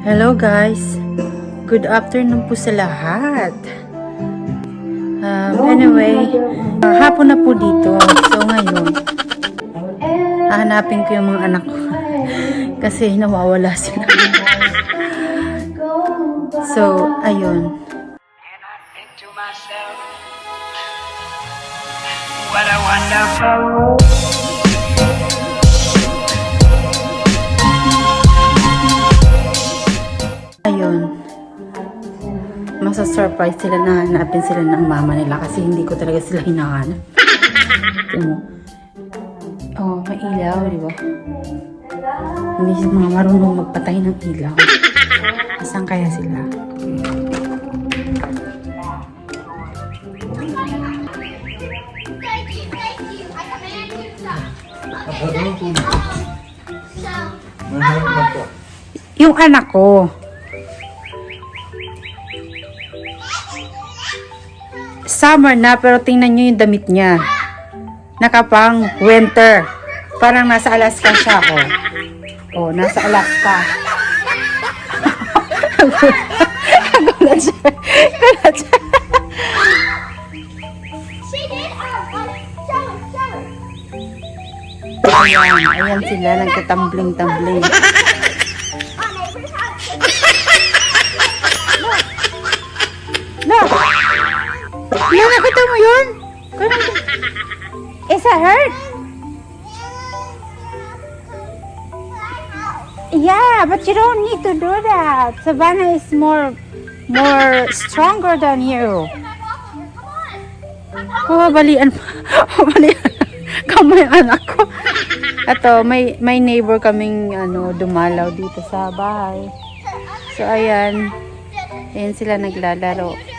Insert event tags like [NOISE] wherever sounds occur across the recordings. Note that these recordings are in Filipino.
Hello guys! Good afternoon po sa lahat. Um, anyway, uh, hapon na po dito. So ngayon, hahanapin ko yung mga anak ko. [LAUGHS] Kasi nawawala sila. [LAUGHS] So, ayun. What a wonderful Ayun. Masa-surprise sila na hanapin sila ng mama nila kasi hindi ko talaga sila hinahanap. [LAUGHS] Tingnan mo. Oh, may ilaw, di ba? Hindi sila mga marunong magpatay ng ilaw. Saan kaya sila? Thank you, thank Summer na pero tingnan nyo yung damit niya. Nakapang winter. Parang nasa Alaska siya oh. Oh, nasa Alaska. Nagulat siya. Nagulat siya. Ayan, ayan sila nagtatumbling-tumbling. Yan, nakita mo yun? Is that hurt? Yeah, but you don't need to do that. Savannah is more more stronger than you. Come on. Pabalian pabalian [LAUGHS] kamay anak ko. Ato, may may neighbor kaming ano dumalaw dito sa bahay. So ayan, ayan sila naglalaro.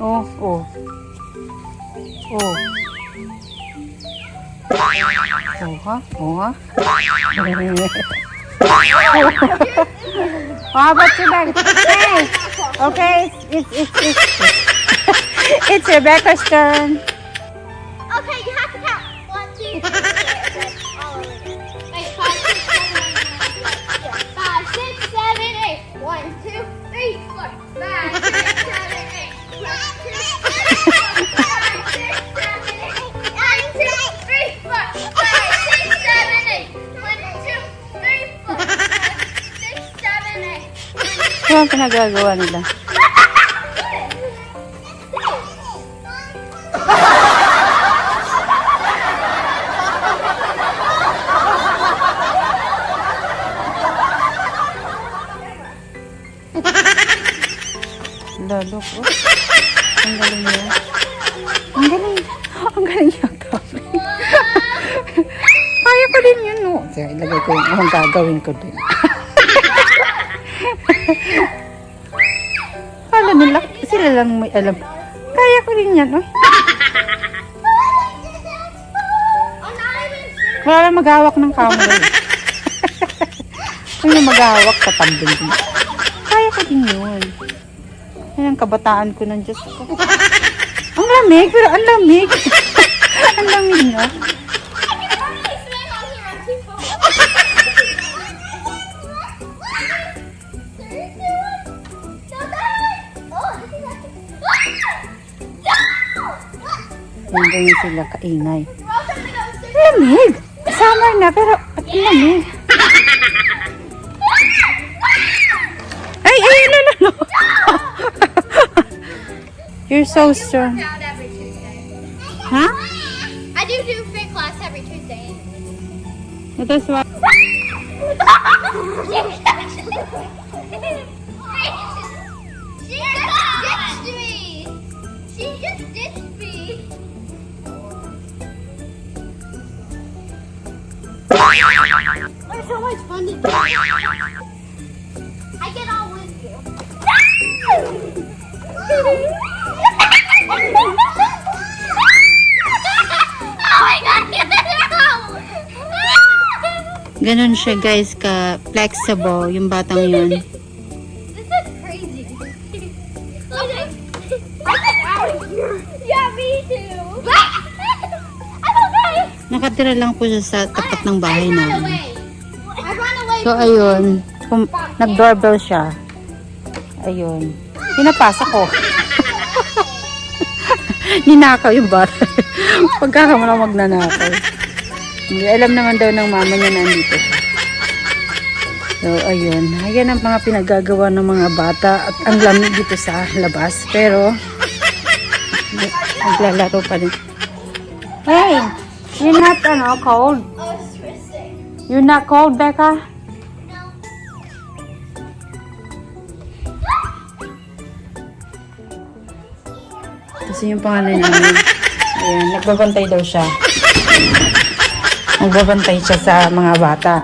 Oh, oh. Oh. Oh, ha? Oh, ha? You back? Hey! Okay, it's, it's, it's, it's, Rebecca's turn. Okay, you have to count. One, two, three, four, all over again. Ang pinagagawa nila? Lalo ko. Ang galing niya. Ang galing. Ang galing niya. Kaya [LAUGHS] ko din yun, no? Sige, ilagay ko yung anong gagawin ko din. [LAUGHS] Kala nila, sila lang may alam. Kaya ko din yan, oh. Even Wala lang maghawak ng camera. [LAUGHS] eh. Ano maghawak sa tambing din. Kaya ko din yun. Ayan, kabataan ko ng Diyos ko. Ang lamig, pero ang lamig. [LAUGHS] ang lamig na. Yan ganyan sila kaingay. Lamig! Summer na, pero at lamig. Ay, ay, no, no, no. [LAUGHS] You're so strong. Huh? I do do fit class every Tuesday. That's why. she just ditched me. She just It's so much fun to do. I get all with you. [LAUGHS] oh my god! [LAUGHS] Ganon siya guys, ka flexible yung batang yun. [LAUGHS] Yeah, me too. Nakatira lang po siya sa tapat ng bahay namin. So ayun, pum- nag-doorbell siya. Ayun. Pinapasa ko. [LAUGHS] Ninakaw yung bata. [LAUGHS] Pagkakamala magnanakaw. Hindi, alam naman daw ng mama niya na nandito siya. So, ayun. Ayan ang mga pinagagawa ng mga bata at ang lamig dito sa labas. Pero, naglalaro pa din. Hey! You're not, ano, cold? Oh, it's twisting. You're not cold, Becca? No. Kasi yung pangalan namin. Ayan, nagbabantay daw siya. Nagbabantay siya sa mga bata.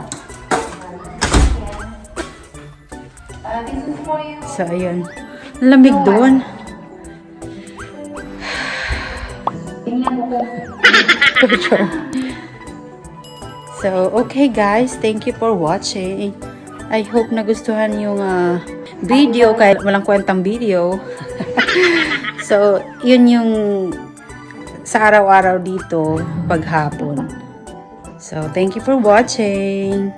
So, ayun. Lamig doon. [LAUGHS] so, okay guys. Thank you for watching. I hope nagustuhan yung ah, video kahit walang kwentang video. [LAUGHS] so, yun yung sa araw-araw dito paghapon. So, thank you for watching.